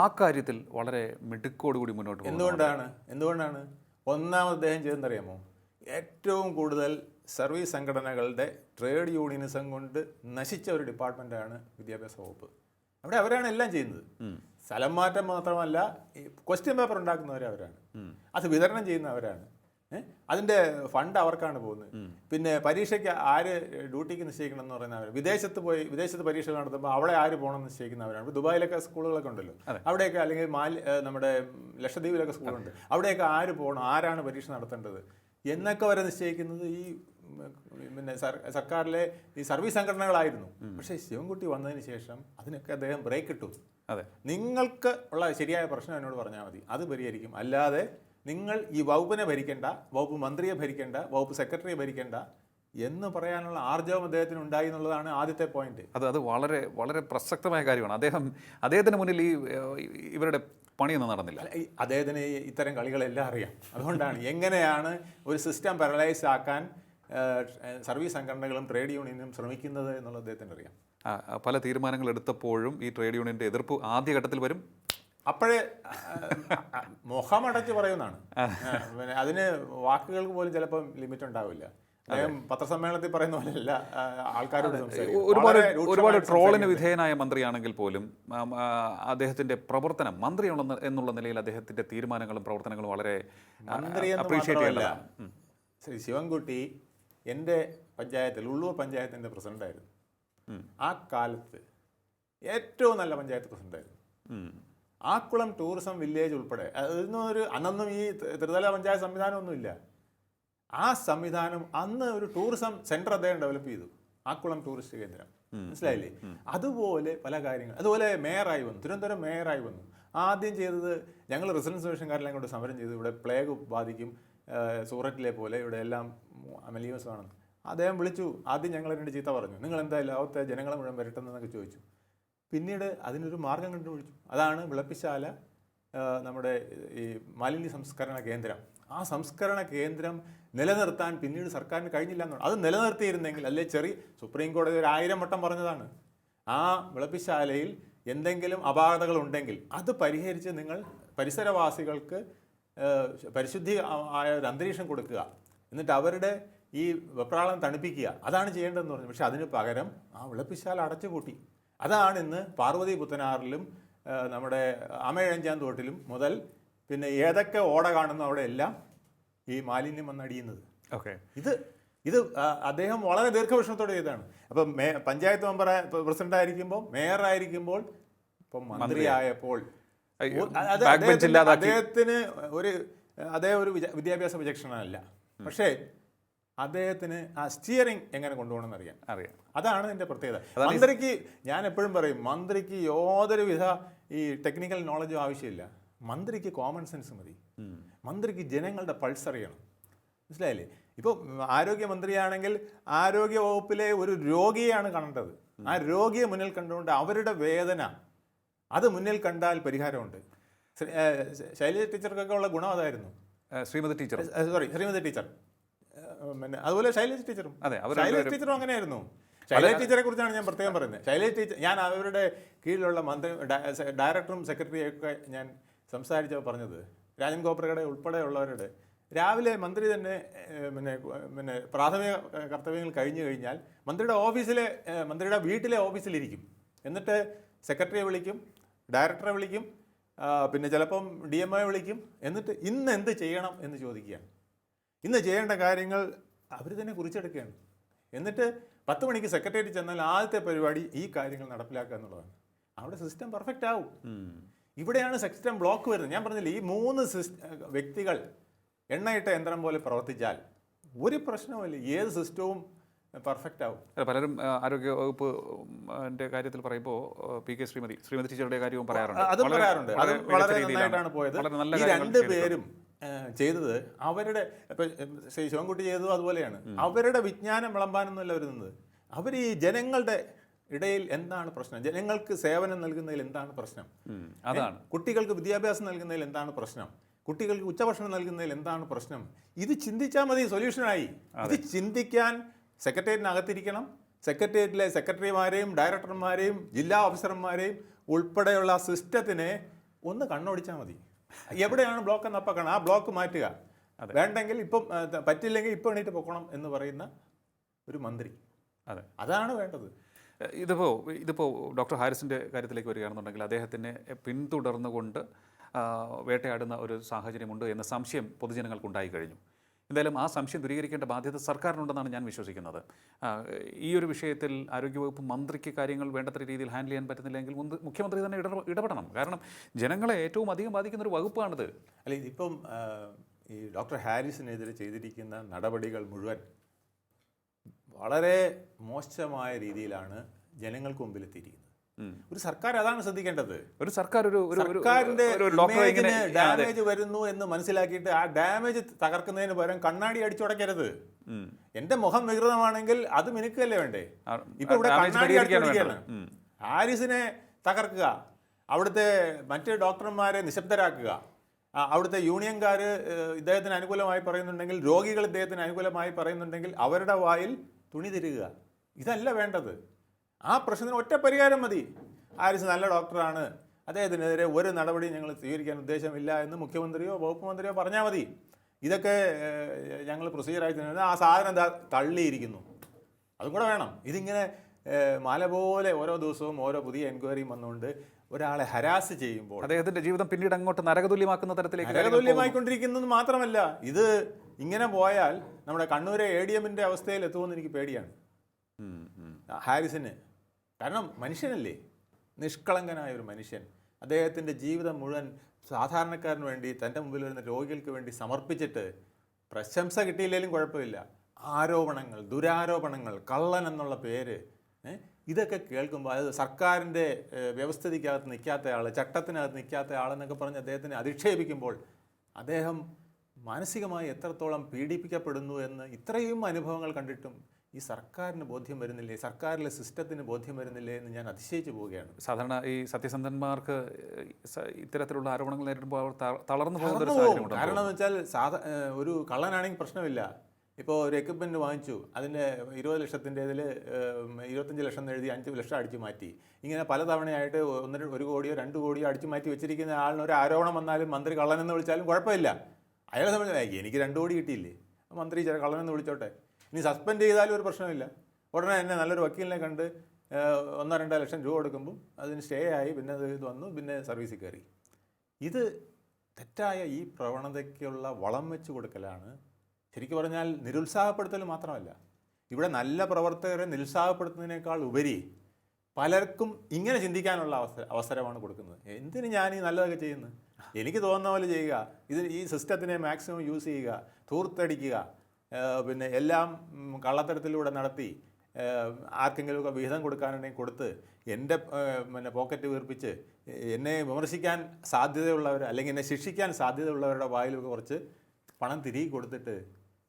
ആ കാര്യത്തിൽ വളരെ മിടുക്കോടുകൂടി മുന്നോട്ട് എന്തുകൊണ്ടാണ്? എന്തുകൊണ്ടാണ്? ഒന്നാമത് അദ്ദേഹം ചെയ്തെന്നറിയാമോ? ഏറ്റവും കൂടുതൽ സർവീസ് സംഘടനകളുടെ ട്രേഡ് യൂണിയനിസം കൊണ്ട് നശിച്ച ഒരു ഡിപ്പാർട്ട്മെന്റാണ് വിദ്യാഭ്യാസ വകുപ്പ്. അവിടെ അവരാണ് എല്ലാം ചെയ്യുന്നത്. സ്ഥലം മാറ്റം മാത്രമല്ല ക്വസ്റ്റ്യൻ പേപ്പർ ഉണ്ടാക്കുന്നവർ അവരാണ്. അത് വിതരണം ചെയ്യുന്ന അവരാണ് ഏ? അതിന്റെ ഫണ്ട് അവർക്കാണ് പോകുന്നത്. പിന്നെ പരീക്ഷയ്ക്ക് ആര് ഡ്യൂട്ടിക്ക് നിശ്ചയിക്കണം എന്ന് പറയുന്നവർ വിദേശത്ത് പോയി വിദേശത്ത് പരീക്ഷ നടത്തുമ്പോൾ അവിടെ ആര് പോകണം എന്ന് നിശ്ചയിക്കുന്നവരാണ്. ദുബായിലൊക്കെ സ്കൂളുകളൊക്കെ ഉണ്ടല്ലോ. അവിടെയൊക്കെ അല്ലെങ്കിൽ മാലി നമ്മുടെ ലക്ഷദ്വീപിലൊക്കെ സ്കൂളുണ്ട്. അവിടെയൊക്കെ ആര് പോകണം ആരാണ് പരീക്ഷ നടത്തേണ്ടത്? എന്നൊക്കെ വരെ നിശ്ചയിക്കുന്നത് ഈ പിന്നെ സർ- സർക്കാരിലെ ഈ സർവീസ് സംഘടനകളായിരുന്നു. പക്ഷേ ശിവൻകുട്ടി വന്നതിന് ശേഷം അതിനൊക്കെ അദ്ദേഹം ബ്രേക്ക് ഇട്ടു. അതെ. നിങ്ങൾക്ക് ഉള്ള ശരിയായ പ്രശ്നം എന്നോട് പറഞ്ഞാൽ മതി. അത് പരിഹരിക്കും. അല്ലാതെ നിങ്ങൾ ഈ വകുപ്പിനെ ഭരിക്കേണ്ട വകുപ്പ് മന്ത്രിയെ ഭരിക്കേണ്ട വകുപ്പ് സെക്രട്ടറിയെ ഭരിക്കേണ്ട എന്ന് പറയാനുള്ള ആർജവം അദ്ദേഹത്തിന് ഉണ്ടായി എന്നുള്ളതാണ് ആദ്യത്തെ പോയിന്റ് അത് അത് വളരെ വളരെ പ്രസക്തമായ കാര്യമാണ്. അദ്ദേഹം അദ്ദേഹത്തിന് മുന്നിൽ ഈ ഇവരുടെ പണിയൊന്നും നടന്നില്ല. അദ്ദേഹത്തിന് ഇത്തരം കളികളെല്ലാം അറിയാം. അതുകൊണ്ടാണ് എങ്ങനെയാണ് ഒരു സിസ്റ്റം പാരലൈസ് ആക്കാൻ സർവീസ് സംഘടനകളും ട്രേഡ് യൂണിയനും ശ്രമിക്കുന്നത് എന്നുള്ളത് അദ്ദേഹത്തിന് അറിയാം. പല തീരുമാനങ്ങൾ എടുത്തപ്പോഴും ഈ ട്രേഡ് യൂണിയന്റെ എതിർപ്പ് ആദ്യഘട്ടത്തിൽ വരും അപ്പോഴേ മുഖമടച്ച് പറയുന്നതാണ്. പിന്നെ അതിന് വാക്കുകൾക്ക് പോലും ചിലപ്പം ലിമിറ്റ് ഉണ്ടാവില്ല അദ്ദേഹം പത്രസമ്മേളനത്തിൽ പറയുന്ന പോലെയല്ല അല്ല ആൾക്കാരോട്. ഒരുപാട് ഒരുപാട് ട്രോളിന്. വിധേയനായ മന്ത്രിയാണെങ്കിൽ പോലും അദ്ദേഹത്തിന്റെ പ്രവർത്തനം മന്ത്രി എന്നുള്ള- നിലയിൽ അദ്ദേഹത്തിന്റെ തീരുമാനങ്ങളും പ്രവർത്തനങ്ങളും വളരെ അപ്രീഷിയേറ്റ് ചെയ്യേണ്ടതാണ്. ശ്രീ ശിവൻകുട്ടി എന്റെ പഞ്ചായത്തിൽ ഉള്ളൂർ പഞ്ചായത്തിന്റെ പ്രസിഡന്റായിരുന്നു ആ കാലത്ത് ഏറ്റവും നല്ല പഞ്ചായത്ത് പ്രസിഡന്റായിരുന്നു. ആക്കുളം ടൂറിസം വില്ലേജ് ഉൾപ്പെടെ. അതൊന്നും ഒരു അന്നൊന്നും ഈ ത്രിതല പഞ്ചായത്ത് സംവിധാനമൊന്നുമില്ല. ആ സംവിധാനം അന്ന് ഒരു ടൂറിസം സെന്റർ അദ്ദേഹം ഡെവലപ്പ് ചെയ്തു. ആക്കുളം ടൂറിസ്റ്റ് കേന്ദ്രം. മനസ്സിലായില്ലേ? അതുപോലെ പല കാര്യങ്ങൾ. അതുപോലെ മേയറായി വന്നു. തിരുവനന്തപുരം മേയറായി വന്നു. ആദ്യം ചെയ്തത് ഞങ്ങൾ റെസിഡൻസ് മിഷൻകാരെല്ലാം കൊണ്ട് സമരം ചെയ്തു. ഇവിടെ പ്ലേഗ് ബാധിക്കും. സൂററ്റിലെ പോലെ ഇവിടെ എല്ലാം അമലീവസമാണെന്ന് അദ്ദേഹം വിളിച്ചു. ആദ്യം ഞങ്ങൾ രണ്ട് ചീത്ത പറഞ്ഞു. നിങ്ങൾ എന്താ ലോകത്തെ ജനങ്ങളെ മുഴുവൻ വരട്ടെന്നൊക്കെ ചോദിച്ചു. പിന്നീട് അതിനൊരു മാർഗം കണ്ടുപിടിച്ചു. അതാണ് വിളപ്പിശാല നമ്മുടെ ഈ മാലിന്യ സംസ്കരണ കേന്ദ്രം. ആ സംസ്കരണ കേന്ദ്രം നിലനിർത്താൻ പിന്നീട് സർക്കാരിന് കഴിഞ്ഞില്ല എന്നാണ് അത് നിലനിർത്തിയിരുന്നെങ്കിൽ അല്ലെ ചെറിയ സുപ്രീം കോടതി ഒരു ആയിരം വട്ടം പറഞ്ഞതാണ്. ആ വിളപ്പിശാലയിൽ എന്തെങ്കിലും അപാകതകൾ ഉണ്ടെങ്കിൽ അത് പരിഹരിച്ച് നിങ്ങൾ പരിസരവാസികൾക്ക് പരിശുദ്ധി ആയ ഒരു അന്തരീക്ഷം കൊടുക്കുക. എന്നിട്ട് അവരുടെ ഈ വെപ്രാളം തണുപ്പിക്കുക. അതാണ് ചെയ്യേണ്ടതെന്ന് പറഞ്ഞു. പക്ഷേ അതിന് പകരം ആ വിളപ്പിശാല അടച്ചുപൂട്ടി. അതാണ് ഇന്ന് പാർവതി പുത്തനാറിലും നമ്മുടെ അമയഴഞ്ചാൻ തോട്ടിലും മുതൽ പിന്നെ ഏതൊക്കെ ഓട കാണുന്ന അവിടെ എല്ലാം ഈ മാലിന്യം വന്നടിയുന്നത് ഓക്കെ. ഇത് ഇത് അദ്ദേഹം വളരെ ദീർഘവീക്ഷണത്തോടെ ചെയ്തതാണ്. അപ്പം മേ പഞ്ചായത്ത് മെമ്പർ പ്രസിഡന്റ് ആയിരിക്കുമ്പോൾ മേയർ ആയിരിക്കുമ്പോൾ ഇപ്പം മന്ത്രിയായപ്പോൾ അദ്ദേഹത്തിന് ഒരു അദ്ദേഹം ഒരു വിദ്യാഭ്യാസ വിചക്ഷണനല്ല പക്ഷേ അദ്ദേഹത്തിന് ആ സ്റ്റിയറിംഗ് എങ്ങനെ കൊണ്ടുപോകണമെന്ന് അറിയാം. അറിയാം. അതാണ് എന്റെ പ്രത്യേകത. മന്ത്രിക്ക് ഞാൻ എപ്പോഴും പറയും മന്ത്രിക്ക് യാതൊരു വിധ ഈ ടെക്നിക്കൽ നോളജും ആവശ്യമില്ല. മന്ത്രിക്ക് കോമൺ സെൻസ് മതി. മന്ത്രിക്ക് ജനങ്ങളുടെ പൾസ് അറിയണം. മനസ്സിലായില്ലേ? ഇപ്പോൾ ആരോഗ്യമന്ത്രിയാണെങ്കിൽ ആരോഗ്യ വകുപ്പിലെ ഒരു രോഗിയെയാണ് കാണേണ്ടത്. ആ രോഗിയെ മുന്നിൽ കണ്ടുകൊണ്ട് അവരുടെ വേദന അത് മുന്നിൽ കണ്ടാൽ പരിഹാരമുണ്ട്. ശൈലജ ടീച്ചർക്കൊക്കെ ഉള്ള ഗുണം അതായിരുന്നു. Sreemathi teacher sorry Sreemathi teacher. പിന്നെ അതുപോലെ ശൈലേഷ് ടീച്ചറും. അതെ, ശൈലേഷ് ടീച്ചറും അങ്ങനെയായിരുന്നു. ശൈലേഷ് ടീച്ചറെ കുറിച്ചാണ് ഞാൻ പ്രത്യേകം പറയുന്നത്. ശൈലേഷ് ടീച്ചർ ഞാൻ അവരുടെ കീഴിലുള്ള മന്ത്രി ഡയറക്ടറും സെക്രട്ടറിയും ഒക്കെ ഞാൻ സംസാരിച്ചോ പറഞ്ഞത് രാജൻ ഗോപ്രകടെ ഉൾപ്പെടെയുള്ളവരുടെ രാവിലെ മന്ത്രി തന്നെ പിന്നെ പിന്നെ പ്രാഥമിക കർത്തവ്യങ്ങൾ കഴിഞ്ഞു കഴിഞ്ഞാൽ മന്ത്രിയുടെ ഓഫീസിലെ മന്ത്രിയുടെ വീട്ടിലെ ഓഫീസിലിരിക്കും. എന്നിട്ട് സെക്രട്ടറിയെ വിളിക്കും ഡയറക്ടറെ വിളിക്കും പിന്നെ ചിലപ്പം ഡി എം ഐ വിളിക്കും. എന്നിട്ട് ഇന്ന് എന്ത് ചെയ്യണം എന്ന് ചോദിക്കുകയാണ് ഇന്ന് ചെയ്യേണ്ട കാര്യങ്ങൾ അവർ തന്നെ കുറിച്ചെടുക്കുകയാണ്. എന്നിട്ട് പത്ത് മണിക്ക് സെക്രട്ടേറിയറ്റ് ചെന്നാൽ ആദ്യത്തെ പരിപാടി ഈ കാര്യങ്ങൾ നടപ്പിലാക്കുക എന്നുള്ളതാണ്. അവിടെ സിസ്റ്റം പെർഫെക്റ്റ് ആവും. ഇവിടെയാണ് സിസ്റ്റം ബ്ലോക്ക് വരുന്നത്. ഞാൻ പറഞ്ഞില്ല ഈ മൂന്ന് വ്യക്തികൾ എണ്ണയിട്ട യന്ത്രം പോലെ പ്രവർത്തിച്ചാൽ ഒരു പ്രശ്നവുമില്ല. ഏത് സിസ്റ്റവും പെർഫെക്റ്റ് ആവും. പലരും ആരോഗ്യ വകുപ്പ് കാര്യത്തിൽ പറയുമ്പോൾ പി കെ ശ്രീമതി ശ്രീമതി ടീച്ചറുടെ കാര്യവും പറയാറുണ്ട്. അത് പറയാറുണ്ട്. അത് വളരെ. നന്നായിട്ടാണ് പോയത്. ഈ രണ്ട് പേരും ചെയ്തത്. അവരുടെ ഇപ്പൊ ശ്രീ ശിവൻകുട്ടി ചെയ്തതും അതുപോലെയാണ്. അവരുടെ വിജ്ഞാനം വിളമ്പാനൊന്നുമല്ല വരുന്നത് അവർ ഈ ജനങ്ങളുടെ ഇടയിൽ എന്താണ് പ്രശ്നം? ജനങ്ങൾക്ക് സേവനം നൽകുന്നതിൽ എന്താണ് പ്രശ്നം? അതാണ്. കുട്ടികൾക്ക് വിദ്യാഭ്യാസം നൽകുന്നതിൽ എന്താണ് പ്രശ്നം? കുട്ടികൾക്ക് ഉച്ചഭക്ഷണം നൽകുന്നതിൽ എന്താണ് പ്രശ്നം? ഇത് ചിന്തിച്ചാൽ മതി സൊല്യൂഷനായി. അത്. ചിന്തിക്കാൻ സെക്രട്ടേറിയറ്റിനകത്തിരിക്കണം. സെക്രട്ടേറിയറ്റിലെ സെക്രട്ടറിമാരെയും ഡയറക്ടർമാരെയും ജില്ലാ ഓഫീസർമാരെയും ഉൾപ്പെടെയുള്ള സിസ്റ്റത്തിനെ ഒന്ന് കണ്ണോടിച്ചാൽ മതി. എവിടെയാണ് ബ്ലോക്ക് എന്ന് അപ്പം കാണാം. ആ ബ്ലോക്ക് മാറ്റുക. വേണ്ടെങ്കിൽ ഇപ്പം പറ്റില്ലെങ്കിൽ ഇപ്പം എണീറ്റ് പൊക്കണം എന്ന് പറയുന്ന ഒരു മന്ത്രി. അതെ. അതാണ് വേണ്ടത്. ഇതിപ്പോൾ ഇതിപ്പോൾ ഡോക്ടർ ഹാരിസിന്റെ കാര്യത്തിലേക്ക് വരികയാണെന്നുണ്ടെങ്കിൽ അദ്ദേഹത്തിനെ പിന്തുടർന്നുകൊണ്ട് വേട്ടയാടുന്ന ഒരു സാഹചര്യമുണ്ട് എന്ന സംശയം പൊതുജനങ്ങൾക്കുണ്ടായി കഴിഞ്ഞു. എന്തായാലും ആ സംശയം ദൂരീകരിക്കേണ്ട ബാധ്യത സർക്കാരിനുണ്ടെന്നാണ് ഞാൻ വിശ്വസിക്കുന്നത്. ഈ ഒരു വിഷയത്തിൽ ആരോഗ്യവകുപ്പ് മന്ത്രിക്ക് കാര്യങ്ങൾ വേണ്ടത്ര രീതിയിൽ ഹാൻഡിൽ ചെയ്യാൻ പറ്റുന്നില്ലെങ്കിൽ മുഖ്യമന്ത്രി തന്നെ ഇടപെടണം. കാരണം ജനങ്ങളെ ഏറ്റവും അധികം ബാധിക്കുന്ന ഒരു വകുപ്പാണിത്. അല്ല ഇതിപ്പം ഈ ഡോക്ടർ ഹാരിസിനെതിരെ ചെയ്തിരിക്കുന്ന നടപടികൾ മുഴുവൻ വളരെ മോശമായ രീതിയിലാണ് ജനങ്ങൾക്ക് ഉം. ഒരു സർക്കാർ അതാണ് ശ്രദ്ധിക്കേണ്ടത്. ഒരു സർക്കാർ ഒരു സർക്കാരിന്റെ ഡാമേജ് വരുന്നു എന്ന് മനസ്സിലാക്കിയിട്ട് ആ ഡാമേജ് തകർക്കുന്നതിന് പകരം കണ്ണാടി അടിച്ചുടക്കരുത്. എന്റെ മുഖം വികൃതമാണെങ്കിൽ അത് മിനുക്കല്ലേ വേണ്ടേ? ഇപ്പൊ ഇവിടെ കണ്ണാടി. ഉം. ഹാരിസിനെ തകർക്കുക അവിടുത്തെ മറ്റ് ഡോക്ടർമാരെ നിശബ്ദരാക്കുക. അവിടുത്തെ യൂണിയൻകാർ ഇദ്ദേഹത്തിന് അനുകൂലമായി പറയുന്നുണ്ടെങ്കിൽ രോഗികൾ ഇദ്ദേഹത്തിന് അനുകൂലമായി പറയുന്നുണ്ടെങ്കിൽ അവരുടെ വായിൽ തുണി തിരുകുക. ഇതല്ല വേണ്ടത്. ആ പ്രശ്നത്തിന് ഒറ്റ പരിഹാരം മതി. ആരിസ് നല്ല ഡോക്ടറാണ്. അദ്ദേഹത്തിനെതിരെ ഒരു നടപടിയും ഞങ്ങൾ സ്വീകരിക്കാൻ ഉദ്ദേശമില്ല എന്ന് മുഖ്യമന്ത്രിയോ വകുപ്പ് മന്ത്രിയോ പറഞ്ഞാൽ മതി. ഇതൊക്കെ ഞങ്ങൾ പ്രൊസീജിയറായി തന്നെ ആ സാധനം എന്താ തള്ളിയിരിക്കുന്നു. അതും കൂടെ വേണം. ഇതിങ്ങനെ മല പോലെ ഓരോ ദിവസവും ഓരോ പുതിയ എൻക്വയറിയും വന്നുകൊണ്ട് ഒരാളെ ഹരാസ് ചെയ്യുമ്പോൾ അദ്ദേഹത്തിന്റെ ജീവിതം പിന്നീട് അങ്ങോട്ട് നരകതുല്യമാക്കുന്ന തരത്തിലേക്ക് നരകതുല്യമായിക്കൊണ്ടിരിക്കുന്നു. നരകതുല്യമായിക്കൊണ്ടിരിക്കുന്നത് മാത്രമല്ല ഇത് ഇങ്ങനെ പോയാൽ നമ്മുടെ കണ്ണൂരെ എ ഡി എമ്മിന്റെ അവസ്ഥയിൽ എത്തുമെന്ന് എനിക്ക് പേടിയാണ്. ഹാരിസിന്. കാരണം മനുഷ്യനല്ലേ? നിഷ്കളങ്കനായ ഒരു മനുഷ്യൻ. അദ്ദേഹത്തിന്റെ ജീവിതം മുഴുവൻ സാധാരണക്കാരന് വേണ്ടി തന്റെ മുമ്പിൽ വരുന്ന രോഗികൾക്ക് വേണ്ടി സമർപ്പിച്ചിട്ട് പ്രശംസ കിട്ടിയില്ലെങ്കിലും കുഴപ്പമില്ല. ആരോപണങ്ങൾ ദുരാരോപണങ്ങൾ കള്ളൻ എന്നുള്ള പേര് ഇതൊക്കെ കേൾക്കുമ്പോൾ അതായത് സർക്കാരിന്റെ വ്യവസ്ഥിതിക്കകത്ത് നിൽക്കാത്ത ആൾ ചട്ടത്തിനകത്ത് നിൽക്കാത്ത ആളെന്നൊക്കെ പറഞ്ഞ് അദ്ദേഹത്തിനെ അധിക്ഷേപിക്കുമ്പോൾ അദ്ദേഹം മാനസികമായി എത്രത്തോളം പീഡിപ്പിക്കപ്പെടുന്നു എന്ന് ഇത്രയും അനുഭവങ്ങൾ കണ്ടിട്ടും ഈ സർക്കാരിന് ബോധ്യം വരുന്നില്ലേ? സർക്കാരിലെ സിസ്റ്റത്തിന് ബോധ്യം വരുന്നില്ലേ എന്ന് ഞാൻ അതിശയിച്ചു പോവുകയാണ്. സാധാരണ ഈ സത്യസന്ധന്മാർക്ക് ഇത്തരത്തിലുള്ള ആരോപണങ്ങൾ നേരിടുമ്പോൾ അവർ തളർന്നു പോകുന്ന കാരണം എന്ന് വെച്ചാൽ സാധാ ഒരു കള്ളനാണെങ്കിൽ പ്രശ്നമില്ല. ഇപ്പോൾ ഒരു എക്യുപ്മെന്റ് വാങ്ങിച്ചു. അതിന്റെ ഇരുപത് ലക്ഷത്തിന്റെ ഇതിൽ ഇരുപത്തഞ്ച് ലക്ഷം എന്ന് എഴുതി അഞ്ച് ലക്ഷം അടിച്ചു മാറ്റി. ഇങ്ങനെ പലതവണയായിട്ട് ഒന്നര ഒരു കോടിയോ രണ്ട് കോടിയോ അടിച്ചു മാറ്റി വെച്ചിരിക്കുന്ന ആളിന് ഒരു ആരോപണം വന്നാലും മന്ത്രി കള്ളനെന്ന് വിളിച്ചാലും കുഴപ്പമില്ല. അയാളെ സംബന്ധിച്ച് "ഏയ്, എനിക്ക് രണ്ട് കോടി കിട്ടിയില്ലേ? മന്ത്രി ചില കള്ളനെന്ന് വിളിച്ചോട്ടെ. ഇനി സസ്പെൻഡ് ചെയ്താലും ഒരു പ്രശ്നമില്ല. ഉടനെ തന്നെ നല്ലൊരു വക്കീലിനെ കണ്ട് ഒന്നോ രണ്ടോ ലക്ഷം രൂപ കൊടുക്കുമ്പോൾ അതിന് സ്റ്റേ ആയി പിന്നെ അത് ഇത് വന്നു പിന്നെ സർവീസിൽ കയറി. ഇത് തെറ്റായ ഈ പ്രവണതയ്ക്കുള്ള വളം വെച്ച് കൊടുക്കലാണ്. ശരിക്കും പറഞ്ഞാൽ നിരുത്സാഹപ്പെടുത്തൽ മാത്രമല്ല. ഇവിടെ നല്ല പ്രവർത്തകരെ നിരുത്സാഹപ്പെടുത്തുന്നതിനേക്കാൾ ഉപരി പലർക്കും ഇങ്ങനെ ചിന്തിക്കാനുള്ള അവസര അവസരമാണ് കൊടുക്കുന്നത്. എന്തിന് ഞാൻ ഈ നല്ലതൊക്കെ ചെയ്യുന്നത്? എനിക്ക് തോന്നുന്ന പോലെ ചെയ്യുക. ഇത് ഈ സിസ്റ്റത്തിനെ മാക്സിമം യൂസ് ചെയ്യുക. തൂർത്തടിക്കുക. പിന്നെ എല്ലാം കള്ളത്തരത്തിലൂടെ നടത്തി ആർക്കെങ്കിലും ആർക്കെങ്കിലുമൊക്കെ വിഹിതം കൊടുക്കാനുണ്ടെങ്കിൽ കൊടുത്ത് എന്റെ പിന്നെ പോക്കറ്റ് വീർപ്പിച്ച് എന്നെ വിമർശിക്കാൻ സാധ്യതയുള്ളവർ അല്ലെങ്കിൽ എന്നെ ശിക്ഷിക്കാൻ സാധ്യതയുള്ളവരുടെ വായിലൊക്കെ കുറച്ച് പണം തിരികെ കൊടുത്തിട്ട്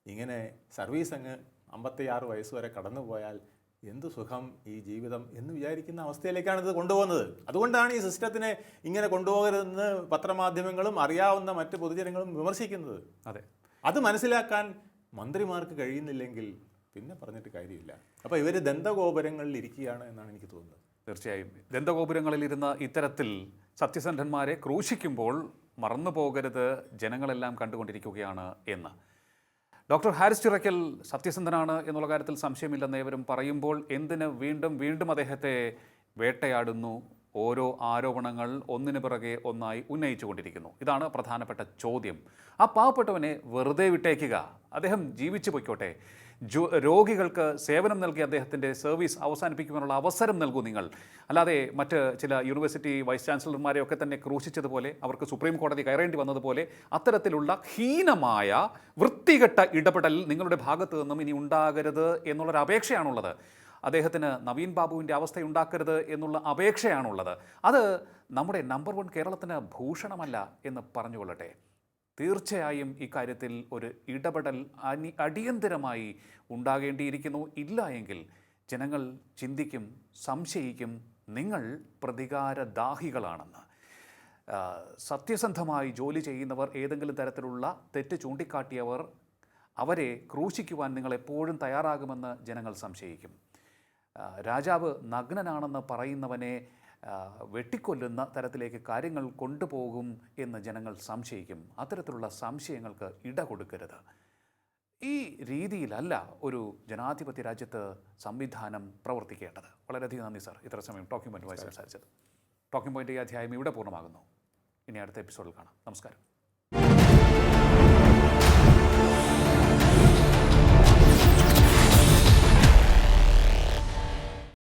ഇങ്ങനെ സർവീസ് അങ്ങ് അമ്പത്തിയാറ് വയസ്സ് വരെ കടന്നു പോയാൽ എന്ത് സുഖം ഈ ജീവിതം എന്ന് വിചാരിക്കുന്ന അവസ്ഥയിലേക്കാണ് ഇത് കൊണ്ടുപോകുന്നത്. അതുകൊണ്ടാണ് ഈ സിസ്റ്റത്തിനെ ഇങ്ങനെ കൊണ്ടുപോകരുതെന്ന് പത്രമാധ്യമങ്ങളും അറിയാവുന്ന മറ്റ് പൊതുജനങ്ങളും വിമർശിക്കുന്നത്. അതെ. അത് മനസ്സിലാക്കാൻ മന്ത്രിമാർക്ക് കഴിയുന്നില്ലെങ്കിൽ പിന്നെ പറഞ്ഞിട്ട് കാര്യമില്ല. അപ്പോൾ ഇവർ ദന്തഗോപുരങ്ങളിൽ ഇരിക്കുകയാണ് എന്നാണ് എനിക്ക് തോന്നുന്നത്. തീർച്ചയായും. ദന്തഗോപുരങ്ങളിലിരുന്ന ഇത്തരത്തിൽ സത്യസന്ധന്മാരെ ക്രൂശിക്കുമ്പോൾ മറന്നു പോകരുത് ജനങ്ങളെല്ലാം കണ്ടുകൊണ്ടിരിക്കുകയാണ് എന്ന്. ഡോക്ടർ ഹാരിസ് ചിറക്കൽ സത്യസന്ധനാണ് എന്നുള്ള കാര്യത്തിൽ സംശയമില്ലെന്ന് ഏവരും പറയുമ്പോൾ എന്തിന് വീണ്ടും വീണ്ടും അദ്ദേഹത്തെ വേട്ടയാടുന്നു ഓരോ ആരോപണങ്ങൾ ഒന്നിനു പിറകെ ഒന്നായി ഉന്നയിച്ചുകൊണ്ടിരിക്കുന്നു. ഇതാണ് പ്രധാനപ്പെട്ട ചോദ്യം. ആ പാവപ്പെട്ടവനെ വെറുതെ വിട്ടേക്കുക. അദ്ദേഹം ജീവിച്ചു പൊയ്ക്കോട്ടെ. ജോ രോഗികൾക്ക് സേവനം നൽകി അദ്ദേഹത്തിന്റെ സർവീസ് അവസാനിപ്പിക്കുവാനുള്ള അവസരം നൽകൂ നിങ്ങൾ. അല്ലാതെ മറ്റ് ചില യൂണിവേഴ്സിറ്റി വൈസ് ചാൻസലർമാരെ ഒക്കെ തന്നെ ക്രൂശിച്ചതുപോലെ അവർക്ക് സുപ്രീം കോടതി കയറേണ്ടി വന്നതുപോലെ അത്തരത്തിലുള്ള ഹീനമായ വൃത്തികെട്ട ഇടപെടൽ നിങ്ങളുടെ ഭാഗത്തു നിന്നും ഇനി ഉണ്ടാകരുത് എന്നുള്ളൊരു അപേക്ഷയാണുള്ളത് അദ്ദേഹത്തിന് നവീൻ ബാബുവിന്റെ അവസ്ഥ ഉണ്ടാക്കരുത് എന്നുള്ള അപേക്ഷയാണുള്ളത്. അത് നമ്മുടെ നമ്പർ വൺ കേരളത്തിന് ഭൂഷണമല്ല എന്ന് പറഞ്ഞുകൊള്ളട്ടെ. തീർച്ചയായും ഇക്കാര്യത്തിൽ ഒരു ഇടപെടൽ അനി അടിയന്തരമായി ഉണ്ടാകേണ്ടിയിരിക്കുന്നു. ഇല്ല എങ്കിൽ ജനങ്ങൾ ചിന്തിക്കും സംശയിക്കും നിങ്ങൾ പ്രതികാരദാഹികളാണെന്ന്. സത്യസന്ധമായി ജോലി ചെയ്യുന്നവർ ഏതെങ്കിലും തരത്തിലുള്ള തെറ്റ് ചൂണ്ടിക്കാട്ടിയവർ അവരെ ക്രൂശിക്കുവാൻ നിങ്ങൾ എപ്പോഴും തയ്യാറാകുമെന്ന് ജനങ്ങൾ സംശയിക്കും. രാജാവ് നഗ്നനാണെന്ന് പറയുന്നവനെ വെട്ടിക്കൊല്ലുന്ന തരത്തിലേക്ക് കാര്യങ്ങൾ കൊണ്ടുപോകും എന്ന് ജനങ്ങൾ സംശയിക്കും. അത്തരത്തിലുള്ള സംശയങ്ങൾക്ക് ഇട കൊടുക്കരുത്. ഈ രീതിയിലല്ല ഒരു ജനാധിപത്യ രാജ്യത്ത് സംവിധാനം പ്രവർത്തിക്കേണ്ടത്. വളരെയധികം നന്ദി സാർ. ഇത്ര സമയം ടോക്കിംഗ് പോയിന്റ് വായിച്ച് സംസാരിച്ചത് ടോക്കിംഗ് പോയിന്റ് ഈ അധ്യായം ഇവിടെ പൂർണമാകുന്നു. ഇനി അടുത്ത എപ്പിസോഡിൽ കാണാം. നമസ്കാരം.